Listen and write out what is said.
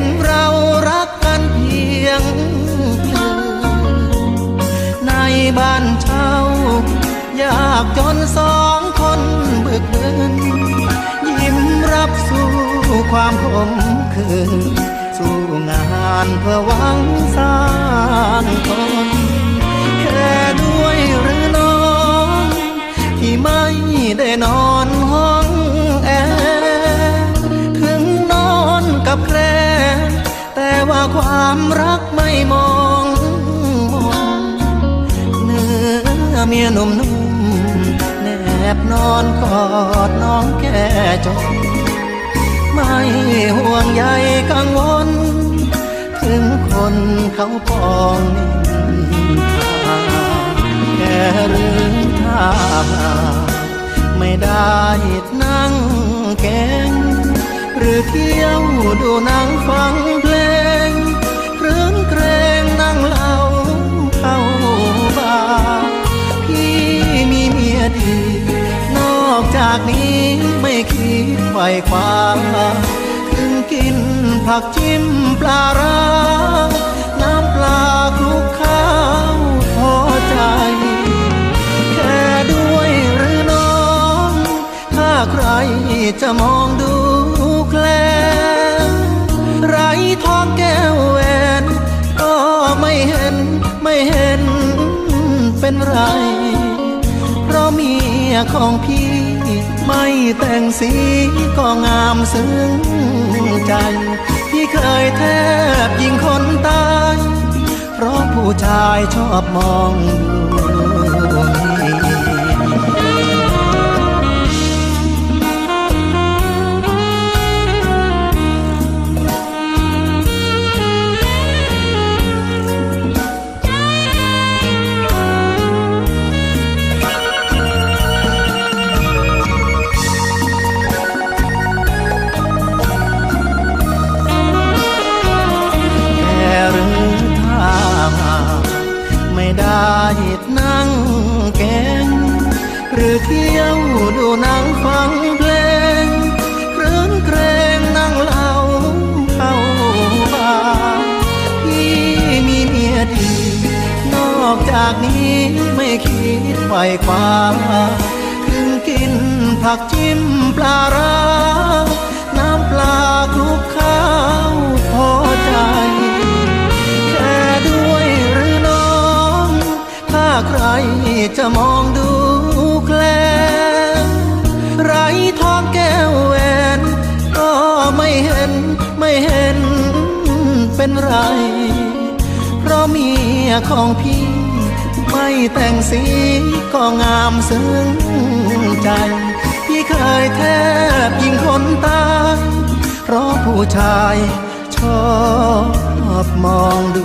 เ็นเรารักกันเพียงในบ้านเช่ายากจนสองคนเบิกเบินยิ้มรับสู้ความขมขื่นสู้งานเพื่อหวังสร้างตนแค่ด้วยหรือน้อง ที่ไม่ได้นอน ความรักไม่มองมนเนื้อเมียหนุ่มๆแนบนอนกอดน้องแก่จนไม่ห่วงใยกังวล ถึงคนเขาปองนินทาแค่เรื่องท่าไม่ได้นั่งแกงหรือเที่ยวดูนังฟังเพล ยดี นอกจากนี้ไม่คิดไขว่คว้าถึงกินผักจิ้มปลาร้าน้ำปลาคลุกข้าวพอใจ แค่ด้วยหรือน้อง ถ้าใครจะมองดูแคลนไรทองแก้วแหวนก็ไม่เห็นไม่เห็นเป็นไร เพราะเมียของพี่ ไม่แต่งสีก็งามซึ้งใจ พี่เคยแทบยิงคนตาย เพราะผู้ชายชอบมองดู รือเที่ยวดูหนังฟังเพลงครื้นเกรงนั่งเล่าเข้าบาพี่มีเมียดีนอกจากนี้ไม่คิดไขว่คว้าถึงกินผักจิ้มปลาร้าน้ำปลาคลุกข้าวพอใจแค่ด้วยหรือน้อง ถ้าใครจะมองดู เป็นไร เพราะเมียของพี่ ไม่แต่งสีก็งามซึ้งใจ พี่เคยแทบยิงคนตายเพราะผู้ชายชอบมองดู